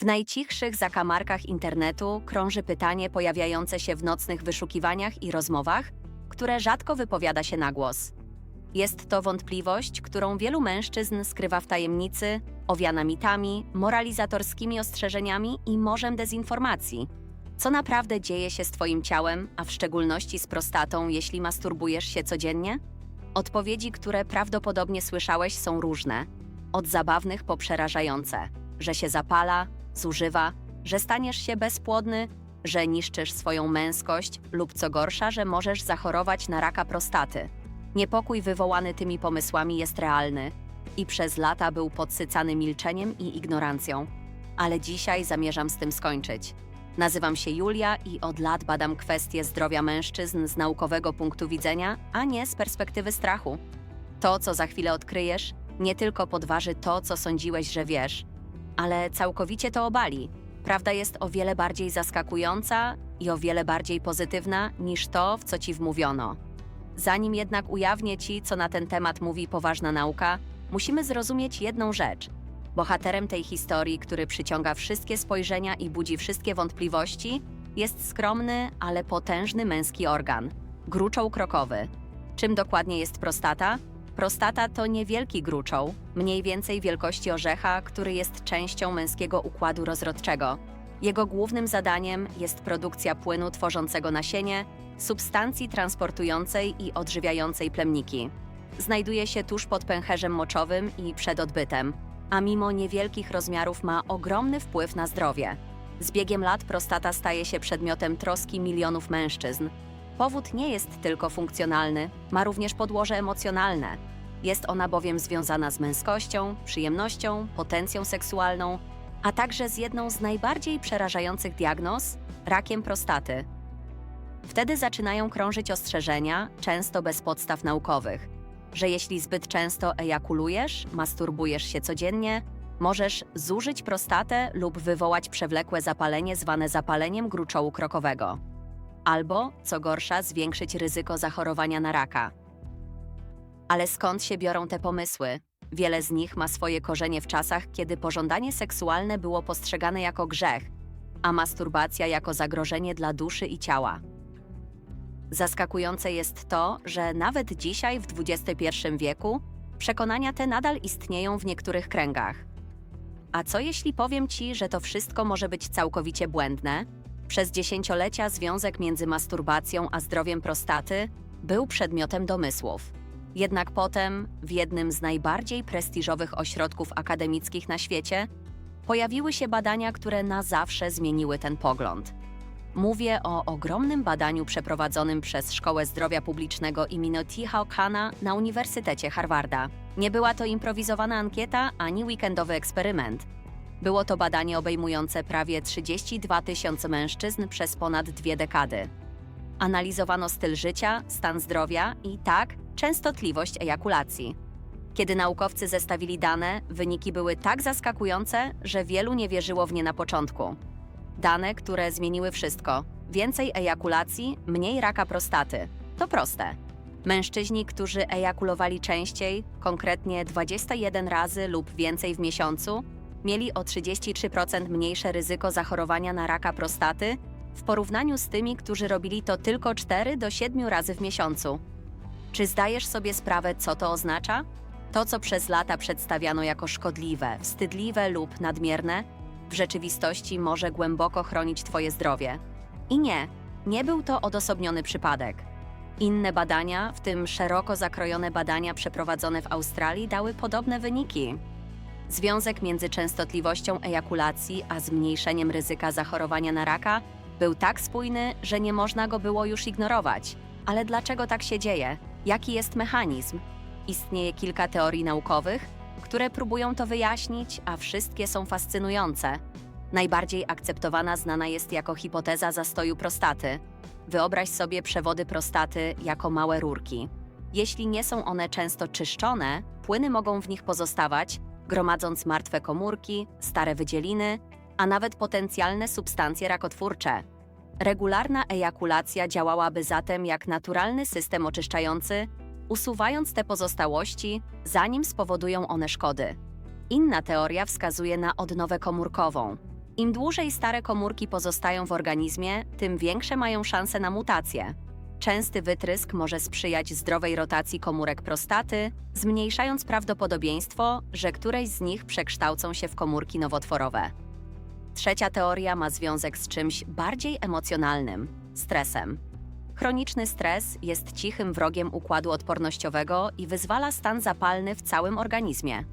W najcichszych zakamarkach internetu krąży pytanie pojawiające się w nocnych wyszukiwaniach i rozmowach, które rzadko wypowiada się na głos. Jest to wątpliwość, którą wielu mężczyzn skrywa w tajemnicy, owiana mitami, moralizatorskimi ostrzeżeniami i morzem dezinformacji. Co naprawdę dzieje się z Twoim ciałem, a w szczególności z prostatą, jeśli masturbujesz się codziennie? Odpowiedzi, które prawdopodobnie słyszałeś, są różne. Od zabawnych po przerażające, że się zapala, zużywa, że staniesz się bezpłodny, że niszczysz swoją męskość lub co gorsza, że możesz zachorować na raka prostaty. Niepokój wywołany tymi pomysłami jest realny i przez lata był podsycany milczeniem i ignorancją. Ale dzisiaj zamierzam z tym skończyć. Nazywam się Julia i od lat badam kwestie zdrowia mężczyzn z naukowego punktu widzenia, a nie z perspektywy strachu. To, co za chwilę odkryjesz, nie tylko podważy to, co sądziłeś, że wiesz, ale całkowicie to obali. Prawda jest o wiele bardziej zaskakująca i o wiele bardziej pozytywna niż to, w co ci wmówiono. Zanim jednak ujawnię ci, co na ten temat mówi poważna nauka, musimy zrozumieć jedną rzecz. Bohaterem tej historii, który przyciąga wszystkie spojrzenia i budzi wszystkie wątpliwości, jest skromny, ale potężny męski organ gruczoł krokowy. Czym dokładnie jest prostata? Prostata to niewielki gruczoł, mniej więcej wielkości orzecha, który jest częścią męskiego układu rozrodczego. Jego głównym zadaniem jest produkcja płynu tworzącego nasienie, substancji transportującej i odżywiającej plemniki. Znajduje się tuż pod pęcherzem moczowym i przed odbytem, a mimo niewielkich rozmiarów ma ogromny wpływ na zdrowie. Z biegiem lat prostata staje się przedmiotem troski milionów mężczyzn. Powód nie jest tylko funkcjonalny, ma również podłoże emocjonalne. Jest ona bowiem związana z męskością, przyjemnością, potencją seksualną, a także z jedną z najbardziej przerażających diagnoz rakiem prostaty. Wtedy zaczynają krążyć ostrzeżenia, często bez podstaw naukowych, że jeśli zbyt często ejakulujesz, masturbujesz się codziennie, możesz zużyć prostatę lub wywołać przewlekłe zapalenie zwane zapaleniem gruczołu krokowego. Albo, co gorsza, zwiększyć ryzyko zachorowania na raka. Ale skąd się biorą te pomysły? Wiele z nich ma swoje korzenie w czasach, kiedy pożądanie seksualne było postrzegane jako grzech, a masturbacja jako zagrożenie dla duszy i ciała. Zaskakujące jest to, że nawet dzisiaj, w XXI wieku, przekonania te nadal istnieją w niektórych kręgach. A co jeśli powiem ci, że to wszystko może być całkowicie błędne? Przez dziesięciolecia związek między masturbacją a zdrowiem prostaty był przedmiotem domysłów. Jednak potem, w jednym z najbardziej prestiżowych ośrodków akademickich na świecie, pojawiły się badania, które na zawsze zmieniły ten pogląd. Mówię o ogromnym badaniu przeprowadzonym przez Szkołę Zdrowia Publicznego imienia T. Hawkana na Uniwersytecie Harvarda. Nie była to improwizowana ankieta ani weekendowy eksperyment. Było to badanie obejmujące prawie 32 tysiące mężczyzn przez ponad dwie dekady. Analizowano styl życia, stan zdrowia i tak, częstotliwość ejakulacji. Kiedy naukowcy zestawili dane, wyniki były tak zaskakujące, że wielu nie wierzyło w nie na początku. Dane, które zmieniły wszystko. Więcej ejakulacji, mniej raka prostaty. To proste. Mężczyźni, którzy ejakulowali częściej, konkretnie 21 razy lub więcej w miesiącu, mieli o 33% mniejsze ryzyko zachorowania na raka prostaty w porównaniu z tymi, którzy robili to tylko 4 do 7 razy w miesiącu. Czy zdajesz sobie sprawę, co to oznacza? To, co przez lata przedstawiano jako szkodliwe, wstydliwe lub nadmierne, w rzeczywistości może głęboko chronić Twoje zdrowie. I nie, nie był to odosobniony przypadek. Inne badania, w tym szeroko zakrojone badania przeprowadzone w Australii, dały podobne wyniki. Związek między częstotliwością ejakulacji a zmniejszeniem ryzyka zachorowania na raka był tak spójny, że nie można go było już ignorować. Ale dlaczego tak się dzieje? Jaki jest mechanizm? Istnieje kilka teorii naukowych, które próbują to wyjaśnić, a wszystkie są fascynujące. Najbardziej akceptowana znana jest jako hipoteza zastoju prostaty. Wyobraź sobie przewody prostaty jako małe rurki. Jeśli nie są one często czyszczone, płyny mogą w nich pozostawać, gromadząc martwe komórki, stare wydzieliny, a nawet potencjalne substancje rakotwórcze. Regularna ejakulacja działałaby zatem jak naturalny system oczyszczający, usuwając te pozostałości, zanim spowodują one szkody. Inna teoria wskazuje na odnowę komórkową. Im dłużej stare komórki pozostają w organizmie, tym większe mają szanse na mutacje. Częsty wytrysk może sprzyjać zdrowej rotacji komórek prostaty, zmniejszając prawdopodobieństwo, że któreś z nich przekształcą się w komórki nowotworowe. Trzecia teoria ma związek z czymś bardziej emocjonalnym stresem. Chroniczny stres jest cichym wrogiem układu odpornościowego i wyzwala stan zapalny w całym organizmie.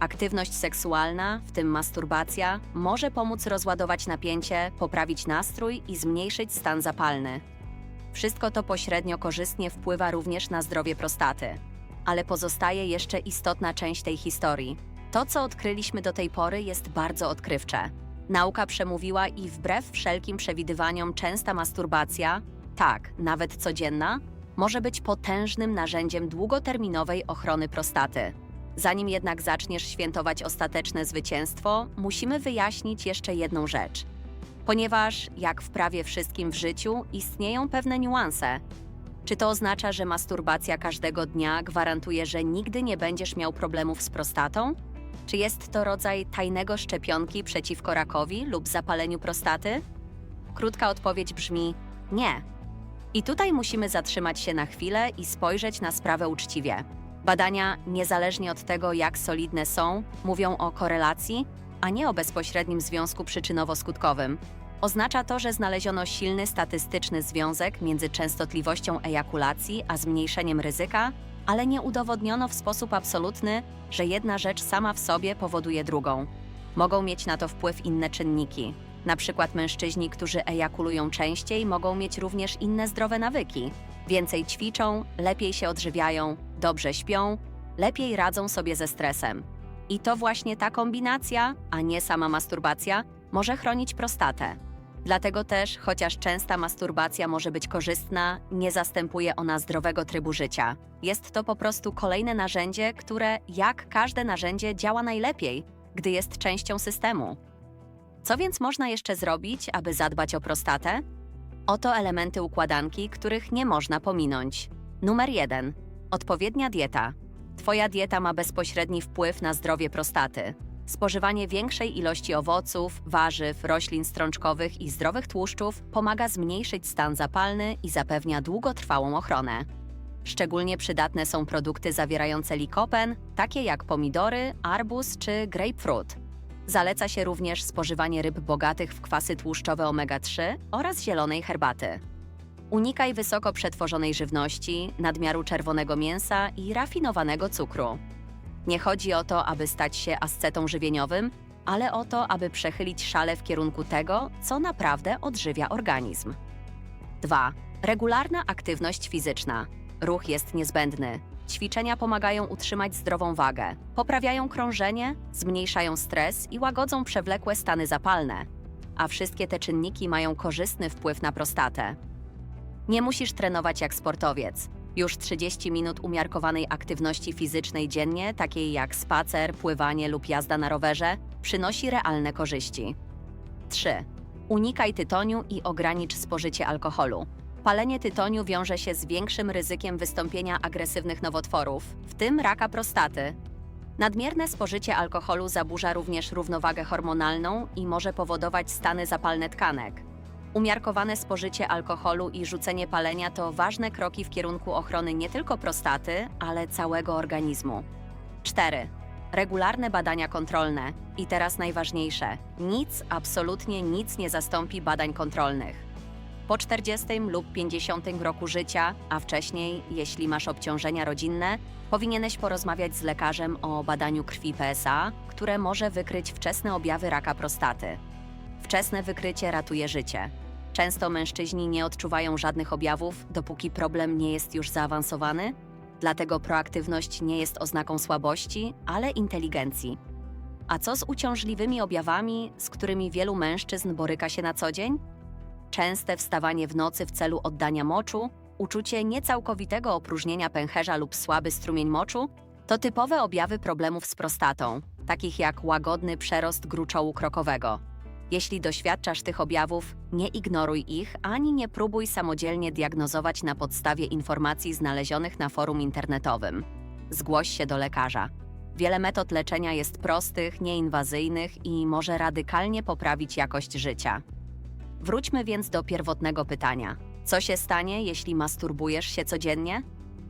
Aktywność seksualna, w tym masturbacja, może pomóc rozładować napięcie, poprawić nastrój i zmniejszyć stan zapalny. Wszystko to pośrednio korzystnie wpływa również na zdrowie prostaty. Ale pozostaje jeszcze istotna część tej historii. To, co odkryliśmy do tej pory, jest bardzo odkrywcze. Nauka przemówiła i wbrew wszelkim przewidywaniom częsta masturbacja, tak, nawet codzienna, może być potężnym narzędziem długoterminowej ochrony prostaty. Zanim jednak zaczniesz świętować ostateczne zwycięstwo, musimy wyjaśnić jeszcze jedną rzecz. Ponieważ, jak w prawie wszystkim w życiu, istnieją pewne niuanse. Czy to oznacza, że masturbacja każdego dnia gwarantuje, że nigdy nie będziesz miał problemów z prostatą? Czy jest to rodzaj tajnego szczepionki przeciwko rakowi lub zapaleniu prostaty? Krótka odpowiedź brzmi nie. I tutaj musimy zatrzymać się na chwilę i spojrzeć na sprawę uczciwie. Badania, niezależnie od tego, jak solidne są, mówią o korelacji, a nie o bezpośrednim związku przyczynowo-skutkowym. Oznacza to, że znaleziono silny statystyczny związek między częstotliwością ejakulacji a zmniejszeniem ryzyka, ale nie udowodniono w sposób absolutny, że jedna rzecz sama w sobie powoduje drugą. Mogą mieć na to wpływ inne czynniki. Na przykład mężczyźni, którzy ejakulują częściej, mogą mieć również inne zdrowe nawyki. Więcej ćwiczą, lepiej się odżywiają, dobrze śpią, lepiej radzą sobie ze stresem. I to właśnie ta kombinacja, a nie sama masturbacja, może chronić prostatę. Dlatego też, chociaż częsta masturbacja może być korzystna, nie zastępuje ona zdrowego trybu życia. Jest to po prostu kolejne narzędzie, które, jak każde narzędzie, działa najlepiej, gdy jest częścią systemu. Co więc można jeszcze zrobić, aby zadbać o prostatę? Oto elementy układanki, których nie można pominąć. Numer 1. Odpowiednia dieta. Twoja dieta ma bezpośredni wpływ na zdrowie prostaty. Spożywanie większej ilości owoców, warzyw, roślin strączkowych i zdrowych tłuszczów pomaga zmniejszyć stan zapalny i zapewnia długotrwałą ochronę. Szczególnie przydatne są produkty zawierające likopen, takie jak pomidory, arbuz czy grapefruit. Zaleca się również spożywanie ryb bogatych w kwasy tłuszczowe omega-3 oraz zielonej herbaty. Unikaj wysoko przetworzonej żywności, nadmiaru czerwonego mięsa i rafinowanego cukru. Nie chodzi o to, aby stać się ascetą żywieniowym, ale o to, aby przechylić szale w kierunku tego, co naprawdę odżywia organizm. 2. Regularna aktywność fizyczna. Ruch jest niezbędny. Ćwiczenia pomagają utrzymać zdrową wagę, poprawiają krążenie, zmniejszają stres i łagodzą przewlekłe stany zapalne. A wszystkie te czynniki mają korzystny wpływ na prostatę. Nie musisz trenować jak sportowiec. Już 30 minut umiarkowanej aktywności fizycznej dziennie, takiej jak spacer, pływanie lub jazda na rowerze, przynosi realne korzyści. 3. Unikaj tytoniu i ogranicz spożycie alkoholu. Palenie tytoniu wiąże się z większym ryzykiem wystąpienia agresywnych nowotworów, w tym raka prostaty. Nadmierne spożycie alkoholu zaburza również równowagę hormonalną i może powodować stany zapalne tkanek. Umiarkowane spożycie alkoholu i rzucenie palenia to ważne kroki w kierunku ochrony nie tylko prostaty, ale całego organizmu. 4. Regularne badania kontrolne. I teraz najważniejsze: nic, absolutnie nic nie zastąpi badań kontrolnych. Po 40 lub 50 roku życia, a wcześniej, jeśli masz obciążenia rodzinne, powinieneś porozmawiać z lekarzem o badaniu krwi PSA, które może wykryć wczesne objawy raka prostaty. Wczesne wykrycie ratuje życie. Często mężczyźni nie odczuwają żadnych objawów, dopóki problem nie jest już zaawansowany, dlatego proaktywność nie jest oznaką słabości, ale inteligencji. A co z uciążliwymi objawami, z którymi wielu mężczyzn boryka się na co dzień? Częste wstawanie w nocy w celu oddania moczu, uczucie niecałkowitego opróżnienia pęcherza lub słaby strumień moczu to typowe objawy problemów z prostatą, takich jak łagodny przerost gruczołu krokowego. Jeśli doświadczasz tych objawów, nie ignoruj ich ani nie próbuj samodzielnie diagnozować na podstawie informacji znalezionych na forum internetowym. Zgłoś się do lekarza. Wiele metod leczenia jest prostych, nieinwazyjnych i może radykalnie poprawić jakość życia. Wróćmy więc do pierwotnego pytania. Co się stanie, jeśli masturbujesz się codziennie?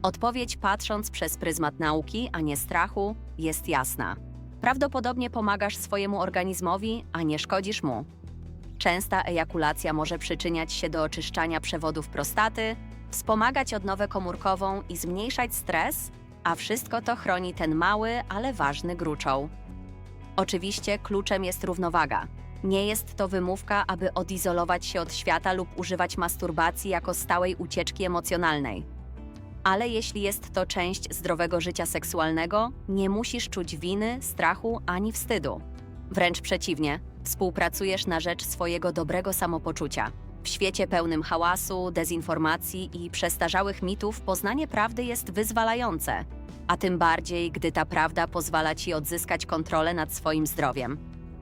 Odpowiedź, patrząc przez pryzmat nauki, a nie strachu, jest jasna. Prawdopodobnie pomagasz swojemu organizmowi, a nie szkodzisz mu. Częsta ejakulacja może przyczyniać się do oczyszczania przewodów prostaty, wspomagać odnowę komórkową i zmniejszać stres, a wszystko to chroni ten mały, ale ważny gruczoł. Oczywiście kluczem jest równowaga. Nie jest to wymówka, aby odizolować się od świata lub używać masturbacji jako stałej ucieczki emocjonalnej. Ale jeśli jest to część zdrowego życia seksualnego, nie musisz czuć winy, strachu ani wstydu. Wręcz przeciwnie, współpracujesz na rzecz swojego dobrego samopoczucia. W świecie pełnym hałasu, dezinformacji i przestarzałych mitów poznanie prawdy jest wyzwalające, a tym bardziej, gdy ta prawda pozwala ci odzyskać kontrolę nad swoim zdrowiem.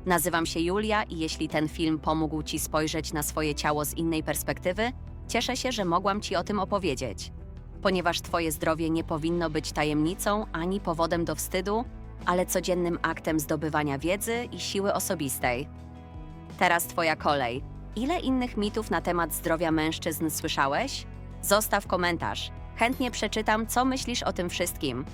Nazywam się Julia i jeśli ten film pomógł ci spojrzeć na swoje ciało z innej perspektywy, cieszę się, że mogłam ci o tym opowiedzieć. Ponieważ twoje zdrowie nie powinno być tajemnicą ani powodem do wstydu, ale codziennym aktem zdobywania wiedzy i siły osobistej. Teraz twoja kolej. Ile innych mitów na temat zdrowia mężczyzn słyszałeś? Zostaw komentarz. Chętnie przeczytam, co myślisz o tym wszystkim.